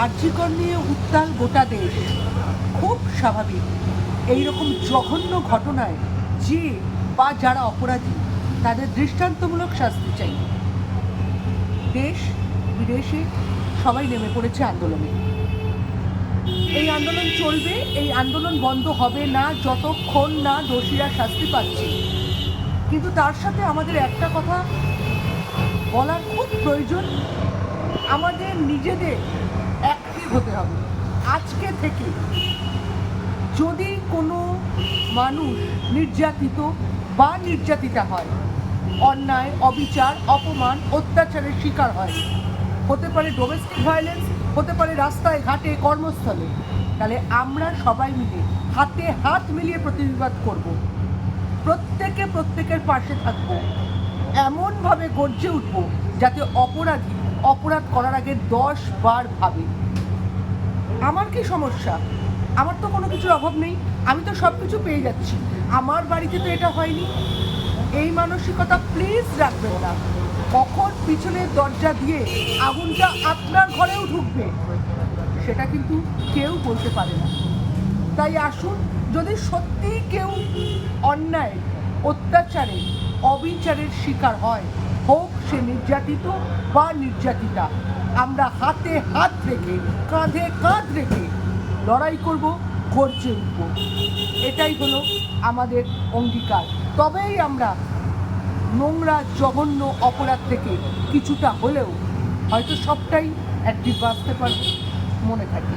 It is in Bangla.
আর্যিকর নিয়ে উত্তাল গোটা দেশ। খুব স্বাভাবিক। এইরকম জঘন্য ঘটনায় যে বা যারা অপরাধী, তাদের দৃষ্টান্তমূলক শাস্তি চাই। দেশ বিদেশে সবাই নেমে পড়েছে আন্দোলনে। এই আন্দোলন চলবে, এই আন্দোলন বন্ধ হবে না, যতক্ষণ না দোষীরা শাস্তি পাচ্ছে। কিন্তু তার সাথে আমাদের একটা কথা বলার খুব প্রয়োজন। আমাদের নিজেদের অ্যাক্টিভ হতে হবে। আজকে থেকে যদি কোনো মানুষ নির্যাতিত বা নির্যাতিতা হয়, অন্যায়, অবিচার, অপমান, অত্যাচারের শিকার হয়, হতে পারে ডোমেস্টিক ভায়োলেন্স হতে পারে রাস্তায়, ঘাটে, কর্মস্থলে, তাহলে আমরা সবাই মিলে হাতে হাত মিলিয়ে প্রতিবাদ করব। প্রত্যেকে প্রত্যেকের পাশে থাকব। এমনভাবে গর্জে উঠব যাতে অপরাধী অপরাধ করার আগে দশ বার ভাবে। আমার কি সমস্যা? আমার তো কোনো কিছুর অভাব নেই। আমি তো সব কিছু পেয়ে যাচ্ছি। আমার বাড়িতে তো এটা হয়নি। এই মানসিকতা প্লিজ রাখবেন না। কখন পিছনের দরজা দিয়ে আগুনটা আপনার ঘরেও ঢুকবে, সেটা কিন্তু কেউ বলতে পারে না। তাই আসুন, যদি সত্যি কেউ অন্যায়, অত্যাচারে, অবিচারের শিকার হয় হোক, সে নির্যাতিত বা নির্যাতিতা, আমরা হাতে হাত রেখে, কাঁধে কাঁধ রেখে লড়াই করব, গর্জে উঠব। এটাই হলো আমাদের অঙ্গীকার। তবেই আমরা নোংরা, জঘন্য অপরাধ থেকে কিছুটা হলেও হয়তো সবটাই একদিন বাঁচতে পারব, মনে থাকে